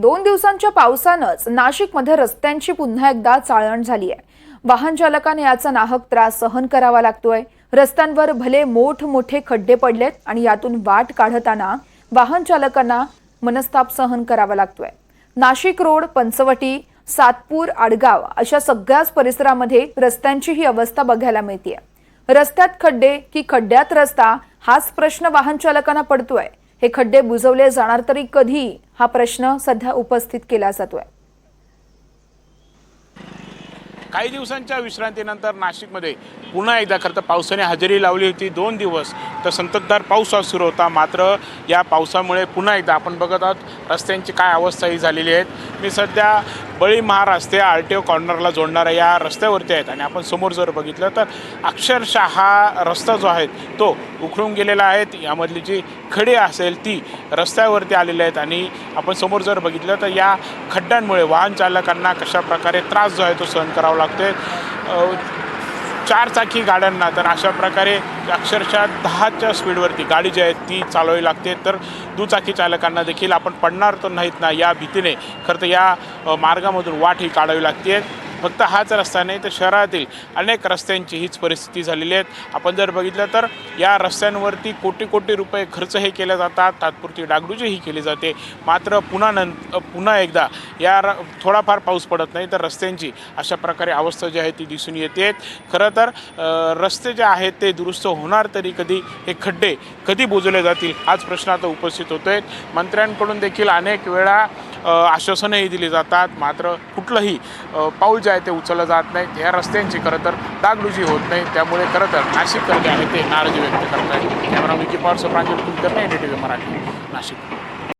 दोन दिवसांच्या पावसानंच नाशिकमध्ये रस्त्यांची पुन्हा एकदा चाळण झाली आहे वाहन चालकाने याचा नाहक त्रास सहन करावा लागतोय. रस्त्यांवर भले मोठ मोठे खड्डे पडलेत आणि यातून वाट काढताना वाहन चालकांना मनस्ताप सहन करावा लागतोय. नाशिक रोड पंचवटी सातपूर आडगाव अशा सगळ्याच परिसरामध्ये रस्त्यांची ही अवस्था बघायला मिळतीये. रस्त्यात खड्डे की खड्ड्यात रस्ता हाच प्रश्न वाहन चालकांना पडतोय. हे खड्डे बुजवले जाणार तरी कधी? हा प्रश्न सध्या उपस्थित केला जातोय. काही दिवसांच्या विश्रांतीनंतर नाशिकमध्ये पुन्हा एकदा खरं तर पावसाने हजेरी लावली होती दोन दिवस. तर संततधार पाऊस सुरू होता. मात्र या पावसामुळे पुन्हा एकदा आपण बघत आहोत रस्त्यांची काय अवस्था ही झालेली आहे मी सध्या बळी महाराज ते आर टी ओ कॉर्नरला जोडणाऱ्या या रस्त्यावरती आहेत. आणि आपण समोर जर बघितलं तर अक्षरशः हा रस्ता जो आहे तो उखडून गेलेला आहे. यामधली जी खडी असेल ती रस्त्यावरती आलेली आहेत. आणि आपण समोर जर बघितलं तर या खड्ड्यांमुळे वाहन चालकांना कशा प्रकारे त्रास जो आहे तो सहन करावा लागतोय. आहे चारचाकी गाड्यांना. तर अशा प्रकारे अक्षरशः दहाच्या स्पीडवरती गाडी जी आहे ती चालवावी लागते. तर दुचाकी चालकांना देखील आपण पडणार तर नाहीत ना या भीतीने. खरं तर या मार्गामधून वाट ही काढावी लागते. फक्त हाच रस्ता नाही तर शहरातील अनेक रस्त्यांची हीच परिस्थिती झालेली आहे. आपण जर बघितलं तर या रस्त्यांवरती कोटी कोटी रुपये खर्च हे केले जातात. तात्पुरती डागडुजीही केली जाते. मात्र पुन्हा नं पुन्हा एकदा या र थोडाफार पाऊस पडत नाही तर रस्त्यांची अशा प्रकारे अवस्था जी आहे ती दिसून येते. खरं तर रस्ते जे आहेत ते दुरुस्त होणार तरी कधी हे खड्डे कधी बुजवले जातील हाच प्रश्न आता उपस्थित होतो आहेत मंत्र्यांकडून देखील अनेक वेळा आश्वासनंही दिली जातात. मात्र कुठलंही पाऊल जे आहे ते उचललं जात नाही. या रस्त्यांची खरं तर दागडुजी होत नाही. त्यामुळे खरं तर नाशिककर जे आहे ते नाराजी व्यक्त करत आहेत camera Vicky Pawar Pranjal Kulkarni N T V Marathi Nashik.